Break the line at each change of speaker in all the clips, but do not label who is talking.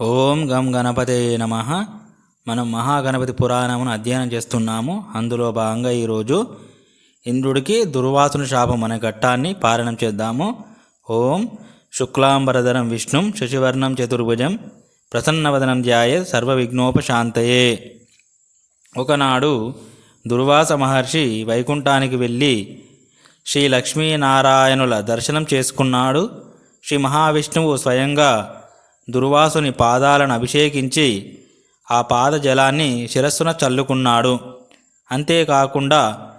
ఓం గం గణపతే నమ. మనం మహాగణపతి పురాణమును అధ్యయనం చేస్తున్నాము. అందులో భాగంగా ఈరోజు ఇంద్రుడికి దుర్వాసుని శాపం అనే ఘట్టాన్ని పారణం చేద్దాము. ఓం శుక్లాంబరధరం విష్ణుం శశివర్ణం చతుర్భుజం ప్రసన్నవదనం ధ్యాయ సర్వ విఘ్నోపశాంతయే ఒకనాడు దుర్వాస మహర్షి వైకుంఠానికి వెళ్ళి శ్రీ లక్ష్మీనారాయణుల దర్శనం చేసుకున్నాడు. శ్రీ మహావిష్ణువు స్వయంగా దుర్వాసుని పాదాలను అభిషేకించి ఆ పాద జలాన్ని శిరస్సున చల్లుకున్నాడు. అంతేకాకుండా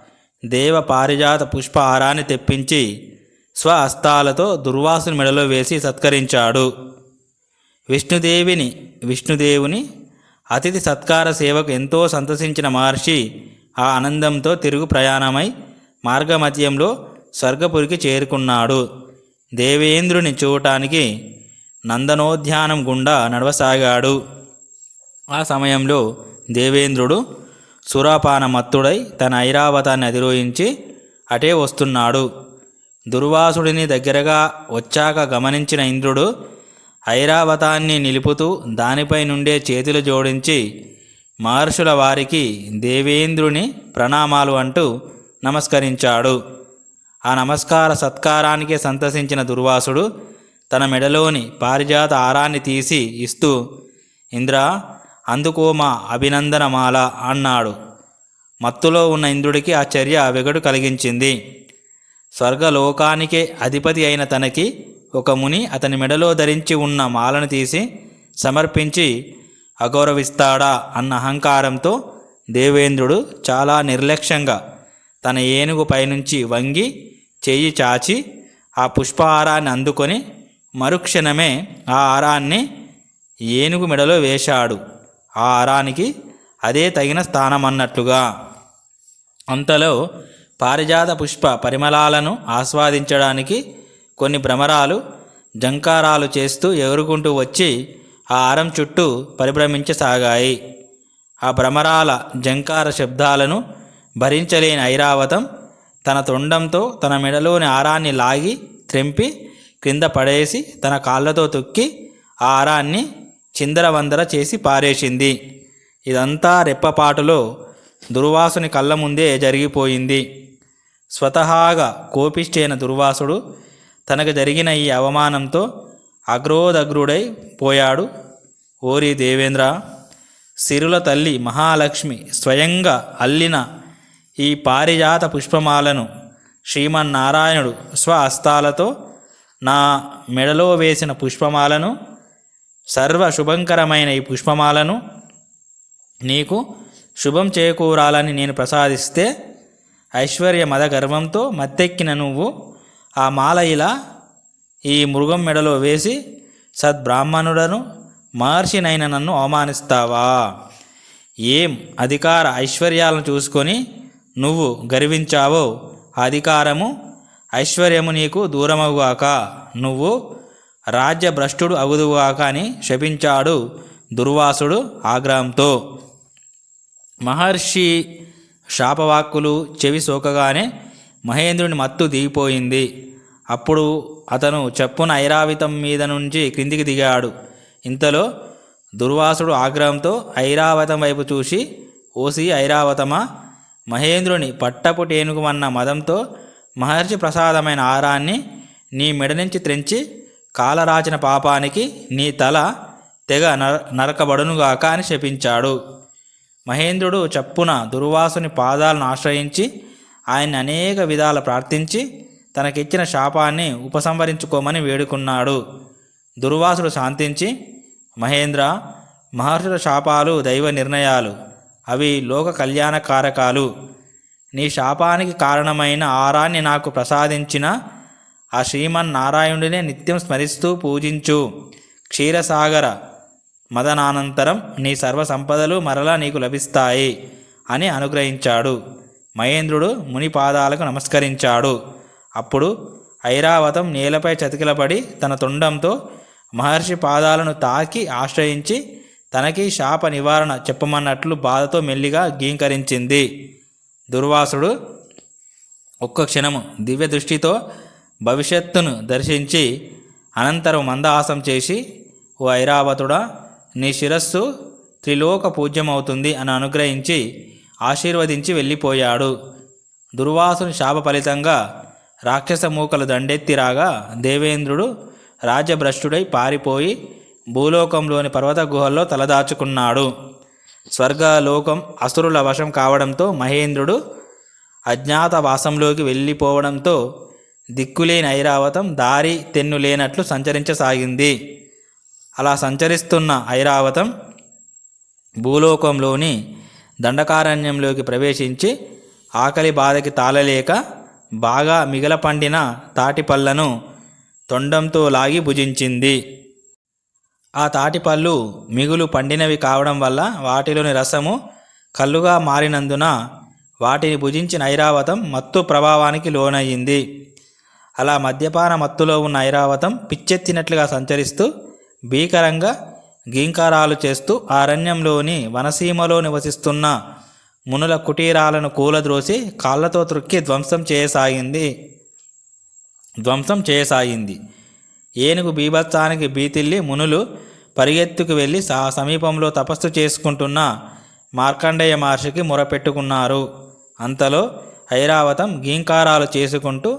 దేవ పారిజాత పుష్పహారాన్ని తెప్పించి స్వహస్తాలతో దుర్వాసుని మెడలో వేసి సత్కరించాడు. విష్ణుదేవిని విష్ణుదేవుని అతిథి సత్కార సేవకు ఎంతో సంతసించిన మహర్షి ఆ ఆనందంతో తిరుగు ప్రయాణమై మార్గమధ్యంలో స్వర్గపురికి చేరుకున్నాడు. దేవేంద్రుని చూడటానికి నందనోద్యానం గుండా నడవసాగాడు. ఆ సమయంలో దేవేంద్రుడు సురాపాన మత్తుడై తన ఐరావతాన్ని అధిరోహించి అటే వస్తున్నాడు. దుర్వాసుడిని దగ్గరగా వచ్చాక గమనించిన ఇంద్రుడు ఐరావతాన్ని నిలుపుతూ దానిపై నుండే చేతులు జోడించి మహర్షుల వారికి దేవేంద్రుని ప్రణామాలు అంటూ నమస్కరించాడు. ఆ నమస్కార సత్కారానికే సంతసించిన దుర్వాసుడు తన మెడలోని పారిజాత ఆరాన్ని తీసి ఇస్తూ ఇంద్ర అందుకో మా అభినందనమాల అన్నాడు. మత్తులో ఉన్న ఇంద్రుడికి ఆ చర్య వెగడు కలిగించింది. స్వర్గలోకానికే అధిపతి అయిన తనకి ఒక ముని అతని మెడలో ధరించి ఉన్న మాలను తీసి సమర్పించి అగౌరవిస్తాడా అన్న అహంకారంతో దేవేంద్రుడు చాలా నిర్లక్ష్యంగా తన ఏనుగు పైనుంచి వంగి చెయ్యి చాచి ఆ పుష్పహారాన్ని అందుకొని మరుక్షణమే ఆ హారాన్ని ఏనుగు మెడలో వేశాడు. ఆ హారానికి అదే తగిన స్థానమన్నట్లుగా. అంతలో పారిజాత పుష్ప పరిమళాలను ఆస్వాదించడానికి కొన్ని భ్రమరాలు జంకారాలు చేస్తూ ఎగురుకుంటూ వచ్చి ఆ హారం చుట్టూ పరిభ్రమించసాగాయి. ఆ భ్రమరాల జంకార శబ్దాలను భరించలేని ఐరావతం తన తొండంతో తన మెడలోని ఆరాన్ని లాగి త్రెంపి క్రింద పడేసి తన కాళ్ళతో తొక్కి ఆ ఆరాన్ని చిందరవందర చేసి పారేసింది. ఇదంతా రెప్పపాటులో దుర్వాసుని కళ్ళ ముందే జరిగిపోయింది. స్వతహాగా కోపిష్టైన దుర్వాసుడు తనకు జరిగిన ఈ అవమానంతో అగ్రోదగ్రుడై పోయాడు. ఓరి దేవేంద్ర సిరుల తల్లి మహాలక్ష్మి స్వయంగా అల్లిన ఈ పారిజాత పుష్పమాలను శ్రీమన్నారాయణుడు స్వహస్తాలతో నా మెడలో వేసిన పుష్పమాలను సర్వ శుభంకరమైన ఈ పుష్పమాలను నీకు శుభం చేకూరాలని నేను ప్రసాదిస్తే ఐశ్వర్య మద గర్వంతో మత్తెక్కిన నువ్వు ఆ మాల ఇలా ఈ మృగం మెడలో వేసి సద్బ్రాహ్మణుడను మహర్షినైన నన్ను అవమానిస్తావా? ఏం అధికార ఐశ్వర్యాలను చూసుకొని నువ్వు గర్వించావో అధికారము ఐశ్వర్యము నీకు దూరమవుగాక నువ్వు రాజ్యభ్రష్టుడు అగుదుగాక అని శపించాడు దుర్వాసుడు ఆగ్రహంతో. మహర్షి శాపవాక్కులు చెవి సోకగానే మహేంద్రుని మత్తు దిగిపోయింది. అప్పుడు అతను చెప్పున ఐరావితం మీద నుంచి క్రిందికి దిగాడు. ఇంతలో దుర్వాసుడు ఆగ్రహంతో ఐరావతం వైపు చూసి ఓసి ఐరావతమా? మహేంద్రుని పట్టపుటేనుగుమన్న మదంతో మహర్షి ప్రసాదమైన ఆరాన్ని నీ మెడ నుంచి త్రెంచి కాలరాచిన పాపానికి నీ తల తెగ నర నరకబడునుగాక అని శపించాడు. మహేంద్రుడు చప్పున దుర్వాసుని పాదాలను ఆశ్రయించి ఆయన్ని అనేక విధాల ప్రార్థించి తనకిచ్చిన శాపాన్ని ఉపసంహరించుకోమని వేడుకున్నాడు. దుర్వాసుడు శాంతించి మహేంద్ర మహర్షుల శాపాలు దైవ నిర్ణయాలు. అవి లోక కళ్యాణకారకాలు. నీ శాపానికి కారణమైన ఆరాన్ని నాకు ప్రసాదించిన ఆ శ్రీమన్నారాయణుడినే నిత్యం స్మరిస్తూ పూజించు. క్షీరసాగర మదనానంతరం నీ సర్వ సంపదలు మరలా నీకు లభిస్తాయి అని అనుగ్రహించాడు. మహేంద్రుడు ముని పాదాలకు నమస్కరించాడు. అప్పుడు ఐరావతం నేలపై చతికిలపడి తన తొండంతో మహర్షి పాదాలను తాకి ఆశ్రయించి తనకి శాప నివారణ చెప్పమన్నట్లు బాధతో మెల్లిగా గీంకరించింది దుర్వాసుడు ఒక్క క్షణము దివ్య దృష్టితో భవిష్యత్తును దర్శించి అనంతరం మందహాసం చేసి ఓ ఐరావతుడా నీ శిరస్సు త్రిలోక పూజ్యమవుతుంది అని అనుగ్రహించి ఆశీర్వదించి వెళ్ళిపోయాడు. దుర్వాసుని శాప ఫలితంగా రాక్షస మూకలు దండెత్తి రాగా దేవేంద్రుడు రాజ్యభ్రష్టుడై పారిపోయి భూలోకంలోని పర్వత గుహల్లో తలదాచుకున్నాడు. స్వర్గలోకం అసురుల వశం కావడంతో మహేంద్రుడు అజ్ఞాతవాసంలోకి వెళ్ళిపోవడంతో దిక్కులేని ఐరావతం దారి తెన్ను లేనట్లు సంచరించసాగింది. అలా సంచరిస్తున్న ఐరావతం భూలోకంలోని దండకారణ్యంలోకి ప్రవేశించి ఆకలి బాధకి తాళలేక బాగా మిగల పండిన తొండంతో లాగి భుజించింది. ఆ తాటిపళ్ళు మిగులు పండినవి కావడం వల్ల వాటిలోని రసము కల్లుగా మారినందున వాటిని భుజించిన ఐరావతం మత్తు ప్రభావానికి లోనయ్యింది. అలా మద్యపాన మత్తులో ఉన్న ఐరావతం పిచ్చెత్తినట్లుగా సంచరిస్తూ భీకరంగా గీంకారాలు చేస్తూ అరణ్యంలోని వనసీమలో నివసిస్తున్న మునుల కుటీరాలను కూలద్రోసి కాళ్ళతో త్రుక్కి ధ్వంసం చేయసాగింది. ధ్వంసం చేయసాగింది. ఏనుగు బీభత్సానికి బీతిల్లి మునులు పరిగెత్తుకు వెళ్ళి సా సమీపంలో తపస్సు చేసుకుంటున్న మార్కండేయ మహర్షికి మొరపెట్టుకున్నారు. అంతలో ఐరావతం గీంకారాలు చేసుకుంటూ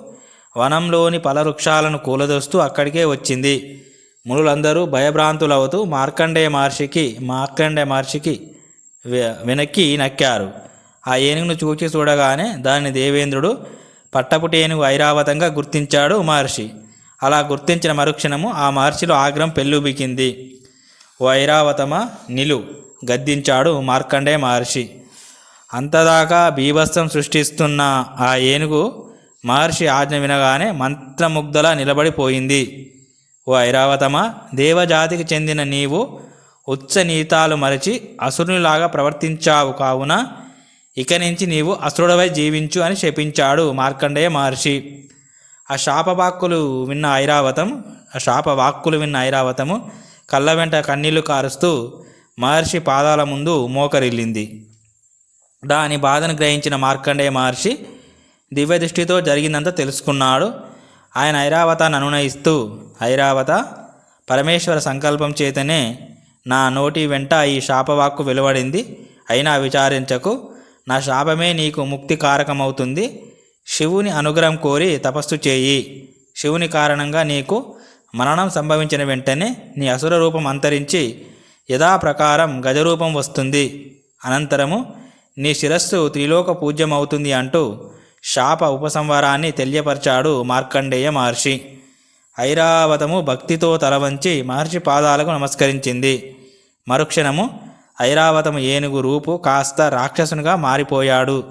వనంలోని పలవృక్షాలను కూలదోస్తూ అక్కడికే వచ్చింది. మునులందరూ భయభ్రాంతులవుతూ మార్కండేయ మహర్షికి మార్కండేయ మహర్షికి వెనక్కి నక్కారు. ఆ ఏనుగును చూచి చూడగానే దాన్ని దేవేంద్రుడు పట్టపుటి ఏనుగు ఐరావతంగా గుర్తించాడు మహర్షి. అలా గుర్తించిన మరుక్షణము ఆ మహర్షిలో ఆగ్రహం పెళ్ళుబికింది ఓ ఐరావతమ నిలు గద్దించాడు మార్కండేయ మహర్షి. అంతదాకా బీభత్సం సృష్టిస్తున్న ఆ ఏనుగు మహర్షి ఆజ్ఞ వినగానే మంత్రముగ్ధలా నిలబడిపోయింది ఓ ఐరావతమ దేవజాతికి చెందిన నీవు ఉచ్చనీతాలు మరచి అసురునిలాగా ప్రవర్తించావు కావున ఇక నుంచి నీవు అసురుడవై జీవించు అని శపించాడు మార్కండేయ మహర్షి. ఆ శాపవాక్కులు విన్న ఐరావతం ఆ శాప వాక్కులు విన్న ఐరావతము కళ్ళ వెంట కన్నీళ్ళు కారుస్తూ మహర్షి పాదాల ముందు మోకరిల్లింది. దాని బాధను గ్రహించిన మార్కండేయ మహర్షి దివ్య దృష్టితో జరిగిందంతా తెలుసుకున్నాడు. ఆయన ఐరావతాన్ని అనునయిస్తూ ఐరావత పరమేశ్వర సంకల్పం చేతనే నా నోటి వెంట ఈ శాపవాక్కు వెలువడింది. అయినా విచారించకు. నా శాపమే నీకు ముక్తి కారకమవుతుంది శివుని అనుగ్రహం కోరి తపస్సు చేయి. శివుని కారణంగా నీకు మరణం సంభవించిన వెంటనే నీ అసుర రూపం అంతరించి యథాప్రకారం గజరూపం వస్తుంది. అనంతరము నీ శిరస్సు త్రిలోక పూజ్యమవుతుంది అంటూ శాప ఉపసంహారాన్ని తెలియపరిచాడు మార్కండేయ మహర్షి. ఐరావతము భక్తితో తలవంచి మహర్షి పాదాలకు నమస్కరించింది. మరుక్షణము ఐరావతము ఏనుగు రూపు కాస్త రాక్షసునిగా మారిపోయాడు.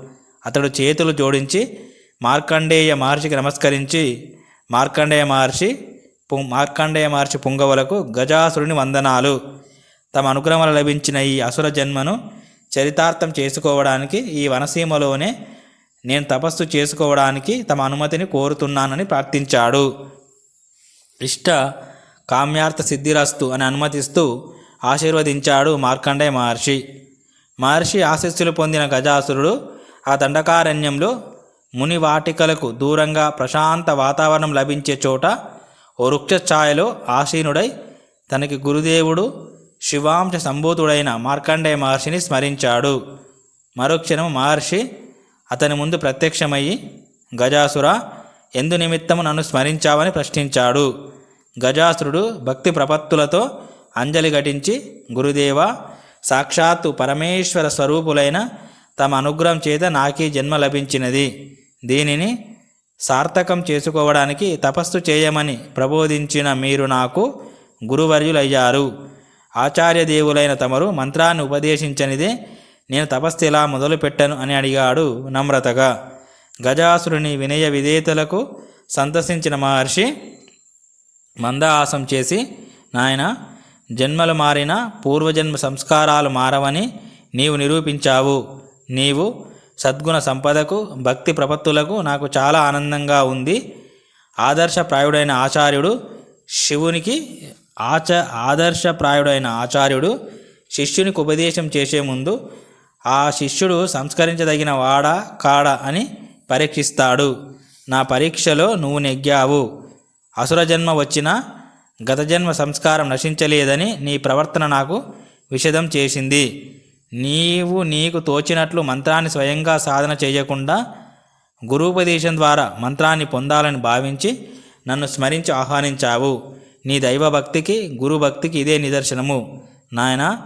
అతడు చేతులు జోడించి మార్కండేయ మహర్షికి నమస్కరించి మార్కండేయ మహర్షి పు- మార్కండేయ మహర్షి పుంగవులకు గజాసురుని వందనాలు. తమ అనుగ్రహం వల్ల లభించిన ఈ అసుర జన్మను చరితార్థం చేసుకోవడానికి ఈ వనసీమలోనే నేను తపస్సు చేసుకోవడానికి తమ అనుమతిని కోరుతున్నానని ప్రార్థించాడు. ఇష్ట కామ్యార్థ సిద్ధిరస్తు అని అనుమతిస్తూ ఆశీర్వదించాడు మార్కండేయ మహర్షి. మహర్షి ఆశస్సులు పొందిన గజాసురుడు ఆ దండకారణ్యంలో ముని వాటికలకు దూరంగా ప్రశాంత వాతావరణం లభించే చోట ఓ వృక్ష ఛాయలో ఆసీనుడై తనకి గురుదేవుడు శివాంశ సంభూతుడైన మార్కండేయ మహర్షిని స్మరించాడు. మరుక్షణం మహర్షి అతని ముందు ప్రత్యక్షమయ్యి గజాసుర ఎందు నిమిత్తము నన్ను స్మరించావని ప్రశ్నించాడు. గజాసురుడు భక్తి ప్రపత్తులతో అంజలి ఘటించి గురుదేవ సాక్షాత్తు పరమేశ్వర స్వరూపులైన తమ అనుగ్రహం చేత నాకీ జన్మ లభించినది. దీనిని సార్థకం చేసుకోవడానికి తపస్సు చేయమని ప్రబోధించిన మీరు నాకు గురువర్యులయ్యారు. ఆచార్య దేవులైన తమరు మంత్రాన్ని ఉపదేశించనిదే నేను తపస్సు ఇలా మొదలుపెట్టను అని అడిగాడు నమ్రతగా. గజాసురుని వినయ విధేతలకు సంతసించిన మహర్షి మందహాసం చేసి నాయన జన్మలు మారిన పూర్వజన్మ సంస్కారాలు మారవని నీవు నిరూపించావు. నీవు సద్గుణ సంపదకు భక్తి ప్రపత్తులకు నాకు చాలా ఆనందంగా ఉంది. ఆదర్శప్రాయుడైన ఆచార్యుడు శివునికి ఆచ ఆదర్శప్రాయుడైన ఆచార్యుడు శిష్యునికి ఉపదేశం చేసే ముందు ఆ శిష్యుడు సంస్కరించదగిన వాడా కాడా అని పరీక్షిస్తాడు. నా పరీక్షలో నువ్వు నెగ్గావు. అసుర జన్మ వచ్చినా గత జన్మ సంస్కారం నశించలేదని నీ ప్రవర్తన నాకు విషదం చేసింది. నీవు నీకు తోచినట్లు మంత్రాన్ని స్వయంగా సాధన చేయకుండా గురూపదేశం ద్వారా మంత్రాన్ని పొందాలని భావించి నన్ను స్మరించి ఆహ్వానించావు. నీ దైవభక్తికి గురుభక్తికి ఇదే నిదర్శనము. నాయన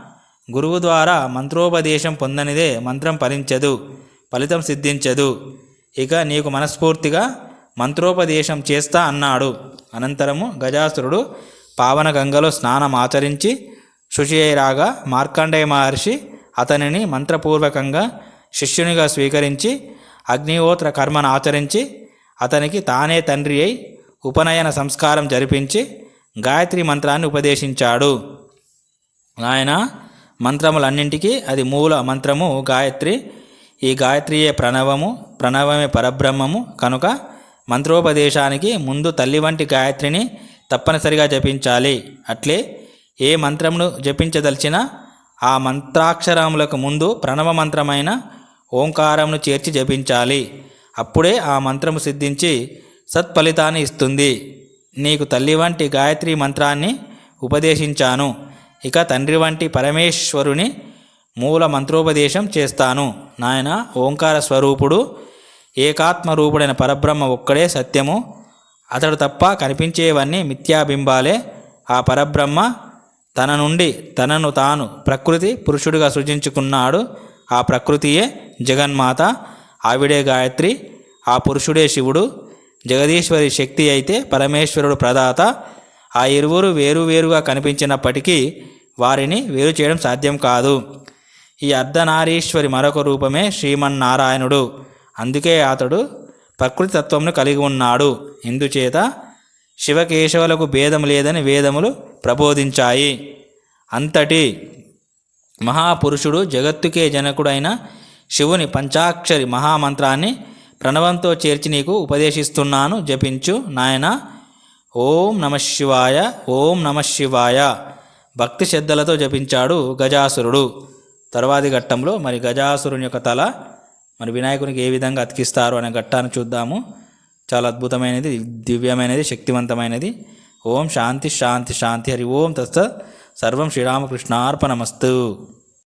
గురువు ద్వారా మంత్రోపదేశం పొందనిదే మంత్రం ఫలించదు ఫలితం సిద్ధించదు. ఇక నీకు మనస్ఫూర్తిగా మంత్రోపదేశం చేస్తా అన్నాడు. అనంతరము గజాసురుడు పావన గంగలో స్నానం ఆచరించి శుచి అయి రాగా మార్కండేయ మహర్షి అతనిని మంత్రపూర్వకంగా శిష్యునిగా స్వీకరించి అగ్నిహోత్ర కర్మను ఆచరించి అతనికి తానే తండ్రి అయి ఉపనయన సంస్కారం జరిపించి గాయత్రి మంత్రాన్ని ఉపదేశించాడు. ఆయన మంత్రములన్నింటికీ అది మూల మంత్రము గాయత్రి. ఈ గాయత్రియే ప్రణవము ప్రణవమే పరబ్రహ్మము. కనుక మంత్రోపదేశానికి ముందు తల్లి వంటి గాయత్రిని తప్పనిసరిగా జపించాలి. అట్లే ఏ మంత్రమును జపించదలిచినా ఆ మంత్రాక్షరములకు ముందు ప్రణవ మంత్రమైన ఓంకారమును చేర్చి జపించాలి. అప్పుడే ఆ మంత్రము సిద్ధించి సత్ఫలితాన్ని ఇస్తుంది. నీకు తల్లి వంటి గాయత్రి మంత్రాన్ని ఉపదేశించాను. ఇక తండ్రి వంటి పరమేశ్వరుని మూల మంత్రోపదేశం చేస్తాను. నాయన ఓంకార స్వరూపుడు ఏకాత్మ రూపుడైన పరబ్రహ్మ ఒక్కడే సత్యము. అతడు తప్ప కనిపించేవన్నీ మిథ్యాబింబాలే. ఆ పరబ్రహ్మ తన నుండి తనను తాను ప్రకృతి పురుషుడిగా సృజించుకున్నాడు. ఆ ప్రకృతియే జగన్మాత. ఆవిడే గాయత్రి ఆ పురుషుడే శివుడు. జగదీశ్వరి శక్తి అయితే పరమేశ్వరుడు ప్రదాత. ఆ ఇరువురు వేరువేరుగా కనిపించినప్పటికీ వారిని వేరు చేయడం సాధ్యం కాదు. ఈ అర్ధనారీశ్వరి మరొక రూపమే శ్రీమన్నారాయణుడు. అందుకే అతడు ప్రకృతి తత్వంను కలిగి ఉన్నాడు. ఇందుచేత శివకేశవులకు భేదం లేదని వేదములు ప్రబోధించాయి. అంతటి మహాపురుషుడు జగత్తుకే జనకుడైన శివుని పంచాక్షరి మహామంత్రాన్ని ప్రణవంతో చేర్చి నీకు ఉపదేశిస్తున్నాను జపించు నాయన. ఓం నమ శివాయ ఓం నమ శివాయ. భక్తి శ్రద్ధలతో జపించాడు గజాసురుడు. తర్వాతి ఘట్టంలో మరి గజాసురుని యొక్క తల మరి వినాయకునికి ఏ విధంగా అతికిస్తారు అనే ఘట్టాన్ని చూద్దాము. చాలా అద్భుతమైనది దివ్యమైనది శక్తివంతమైనది. ஓம் சாந்தி ஷாந்தி ஷாந்தி ஹரி ஓம். தஸ்த சர்வம் ஸ்ரீராமகிருஷ்ணார்ப்பணமஸ்து